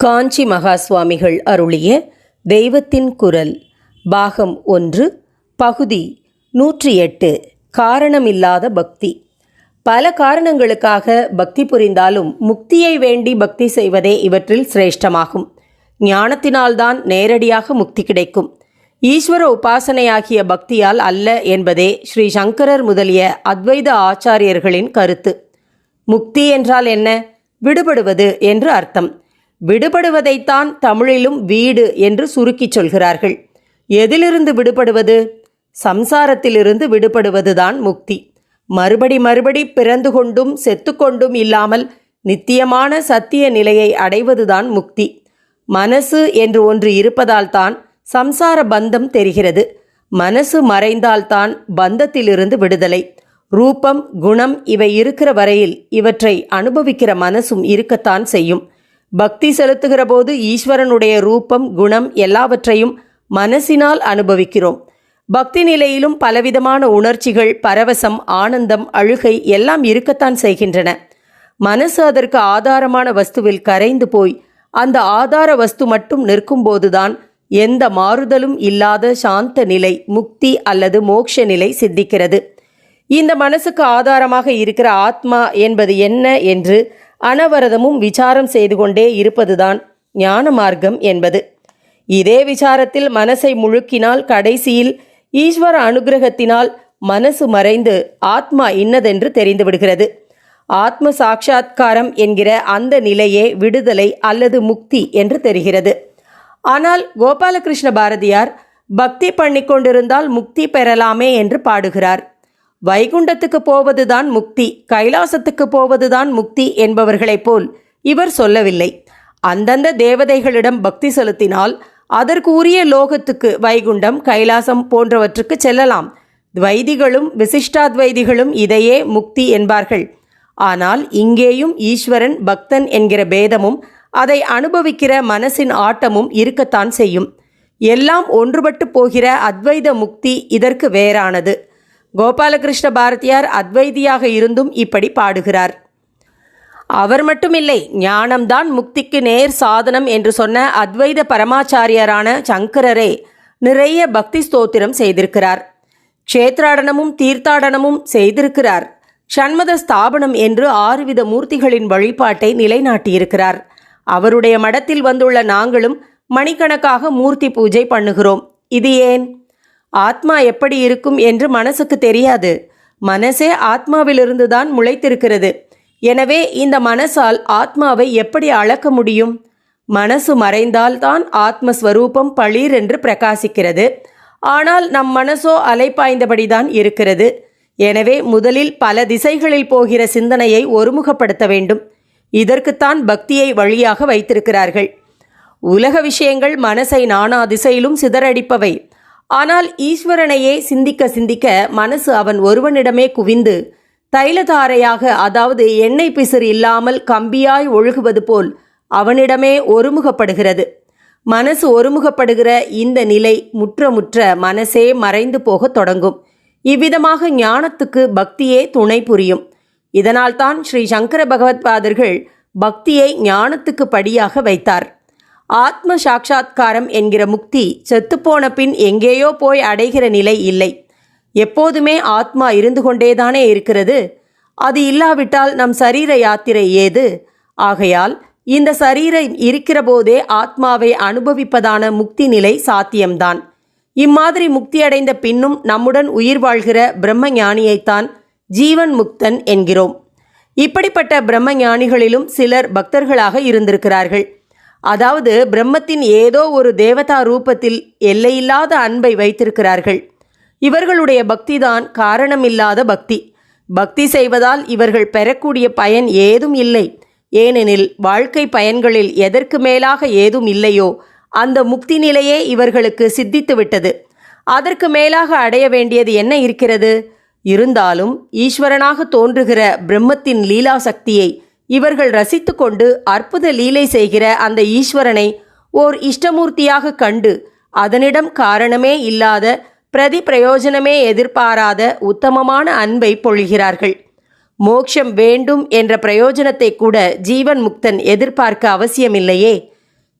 காஞ்சி மகா சுவாமிகள் அருளிய தெய்வத்தின் குரல் பாகம் ஒன்று பகுதி நூற்றி எட்டு காரணமில்லாத பக்தி. பல காரணங்களுக்காக பக்தி புரிந்தாலும் முக்தியை வேண்டி பக்தி செய்வதே இவற்றில் சிரேஷ்டமாகும். ஞானத்தினால்தான் நேரடியாக முக்தி கிடைக்கும். ஈஸ்வர உபாசனையாகிய பக்தியால் அல்ல என்பதே ஸ்ரீ சங்கரர் முதலிய அத்வைத ஆச்சாரியர்களின் கருத்து. முக்தி என்றால் என்ன? விடுபடுவது என்று அர்த்தம். விடுபடுவதைத்தான் தமிழிலும் வீடு என்று சுருக்கிச் சொல்கிறார்கள். எதிலிருந்து விடுபடுவது? சம்சாரத்திலிருந்து விடுபடுவதுதான் முக்தி. மறுபடி மறுபடி பிறந்து கொண்டும் செத்துக்கொண்டும் இல்லாமல் நித்தியமான சத்திய நிலையை அடைவதுதான் முக்தி. மனசு என்று ஒன்று இருப்பதால்தான் சம்சார பந்தம் தெரிகிறது. மனசு மறைந்தால்தான் பந்தத்திலிருந்து விடுதலை. ரூபம் குணம் இவை இருக்கிற வரையில் இவற்றை அனுபவிக்கிற மனசும் இருக்கத்தான் செய்யும். பக்தி செலுத்துகிற போது ஈஸ்வரனுடைய ரூபம் குணம் எல்லாவற்றையும் மனசினால் அனுபவிக்கிறோம். பக்தி நிலையிலும் பலவிதமான உணர்ச்சிகள் பரவசம் ஆனந்தம் அழுகை எல்லாம் இருக்கத்தான் செய்கின்றன. மனசு அதற்கு ஆதாரமான வஸ்துவில் கரைந்து போய் அந்த ஆதார வஸ்து மட்டும் நிற்கும்போதுதான் எந்த மாறுதலும் இல்லாத சாந்த நிலை முக்தி அல்லது மோட்ச நிலை சித்திக்கிறது. இந்த மனசுக்கு ஆதாரமாக இருக்கிற ஆத்மா என்பது என்ன என்று அனவரதமும் விசாரம் செய்து கொண்டே இருப்பதுதான் ஞான மார்க்கம் என்பது. இதே விசாரத்தில் மனசை முழுக்கினால் கடைசியில் ஈஸ்வர அனுகிரகத்தினால் மனசு மறைந்து ஆத்மா இன்னதென்று தெரிந்து விடுகிறது ஆத்ம சாட்சா்காரம் என்கிற அந்த நிலையே விடுதலை அல்லது முக்தி என்று தெரிகிறது. ஆனால் கோபாலகிருஷ்ண பாரதியார் பக்தி பண்ணி கொண்டிருந்தால் முக்தி பெறலாமே என்று பாடுகிறார். வைகுண்டத்துக்கு போவதுதான் முக்தி கைலாசத்துக்கு போவதுதான் முக்தி என்பவர்களைப் போல் இவர் சொல்லவில்லை. அந்தந்த தேவதைகளிடம் பக்தி செலுத்தினால் அதற்கு உரிய லோகத்துக்கு வைகுண்டம் கைலாசம் போன்றவற்றுக்கு செல்லலாம். துவைதிகளும் விசிஷ்டாத்வைதிகளும் இதையே முக்தி என்பார்கள். ஆனால் இங்கேயும் ஈஸ்வரன் பக்தன் என்கிற பேதமும் அதை அனுபவிக்கிற மனசின் ஆட்டமும் இருக்கத்தான் செய்யும். எல்லாம் ஒன்றுபட்டு போகிற அத்வைத முக்தி இதற்கு வேறானது. கோபாலகிருஷ்ண பாரதியார் அத்வைதியாக இருந்தும் இப்படி பாடுகிறார். அவர் மட்டுமில்லை ஞானம்தான் முக்திக்கு நேர் சாதனம் என்று சொன்ன அத்வைத பரமாச்சாரியரான சங்கரரே நிறைய பக்தி ஸ்தோத்திரம் செய்திருக்கிறார். க்ஷேத்ராடனமும் தீர்த்தாடனமும் செய்திருக்கிறார். சண்மத ஸ்தாபனம் என்று ஆறுவித மூர்த்திகளின் வழிபாட்டை நிலைநாட்டியிருக்கிறார். அவருடைய மடத்தில் வந்துள்ள நாங்களும் மணிக்கணக்காக மூர்த்தி பூஜை பண்ணுகிறோம். இது ஏன்? ஆத்மா எப்படி இருக்கும் என்று மனசுக்கு தெரியாது. மனசே ஆத்மாவிலிருந்து தான் முளைத்திருக்கிறது. எனவே இந்த மனசால் ஆத்மாவை எப்படி அளக்க முடியும்? மனசு மறைந்தால்தான் ஆத்மஸ்வரூபம் பளீர் என்று பிரகாசிக்கிறது. ஆனால் நம் மனசோ அலைப்பாய்ந்தபடிதான் இருக்கிறது. எனவே முதலில் பல திசைகளில் போகிற சிந்தனையை ஒருமுகப்படுத்த வேண்டும். இதற்குத்தான் பக்தியை வழியாக வைத்திருக்கிறார்கள். உலக விஷயங்கள் மனசை நானா திசையிலும் சிதறடிப்பவை. ஆனால் ஈஸ்வரனையே சிந்திக்க சிந்திக்க மனசு அவன் ஒருவனிடமே குவிந்து தைலதாரையாக அதாவது எண்ணெய் பிசிறு இல்லாமல் கம்பியாய் ஒழுகுவது போல் அவனிடமே ஒருமுகப்படுகிறது. மனசு ஒருமுகப்படுகிற இந்த நிலை முற்ற முற்ற மனசே மறைந்து போகத் தொடங்கும். இவ்விதமாக ஞானத்துக்கு பக்தியே துணை புரியும். இதனால்தான் ஸ்ரீ சங்கர பகவத்பாதர்கள் பக்தியை ஞானத்துக்கு படியாக வைத்தார். ஆத்ம சாட்சா்காரம் என்கிற முக்தி செத்துப்போன பின் எங்கேயோ போய் அடைகிற நிலை இல்லை. எப்போதுமே ஆத்மா இருந்து கொண்டேதானே இருக்கிறது. அது இல்லாவிட்டால் நம் சரீர யாத்திரை ஏது? ஆகையால் இந்த சரீரம் இருக்கிற போதே ஆத்மாவை அனுபவிப்பதான முக்தி நிலை சாத்தியம்தான். இம்மாதிரி முக்தியடைந்த பின்னும் நம்முடன் உயிர் வாழ்கிற பிரம்ம ஞானியைத்தான் ஜீவன் முக்தன் என்கிறோம். இப்படிப்பட்ட பிரம்ம ஞானிகளிலும் சிலர் பக்தர்களாக இருந்திருக்கிறார்கள். அதாவது பிரம்மத்தின் ஏதோ ஒரு தேவதா ரூபத்தில் எல்லையில்லாத அன்பை வைத்திருக்கிறார்கள். இவர்களுடைய பக்திதான் காரணமில்லாத பக்தி. பக்தி செய்வதால் இவர்கள் பெறக்கூடிய பயன் ஏதும் இல்லை. ஏனெனில் வாழ்க்கை பயன்களில் எதற்கு மேலாக ஏதும் இல்லையோ அந்த முக்தி நிலையே இவர்களுக்கு சித்தித்து விட்டது. அதற்கு மேலாக அடைய வேண்டியது என்ன இருக்கிறது? இருந்தாலும் ஈஸ்வரனாக தோன்றுகிற பிரம்மத்தின் லீலா சக்தியை இவர்கள் ரசித்து கொண்டு அற்புத லீலை செய்கிற அந்த ஈஸ்வரனை ஓர் இஷ்டமூர்த்தியாக கண்டு அதனிடம் காரணமே இல்லாத பிரதி பிரயோஜனமே எதிர்பாராத உத்தமமான அன்பை பொழிகிறார்கள். மோட்சம் வேண்டும் என்ற பிரயோஜனத்தை கூட ஜீவன் முக்தன் எதிர்பார்க்க அவசியமில்லையே.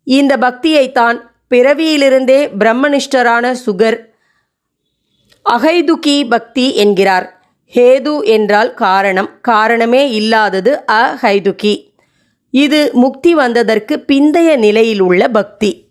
இந்த பக்தியைத்தான் பிறவியிலிருந்தே பிரம்மனிஷ்டரான சுகர் அகைதுகி பக்தி என்கிறார். ஹேது என்றால் காரணம் காரணமே இல்லாதது அஹைதுகி. இது முக்தி வந்ததற்கு பிந்தைய நிலையில் உள்ள பக்தி.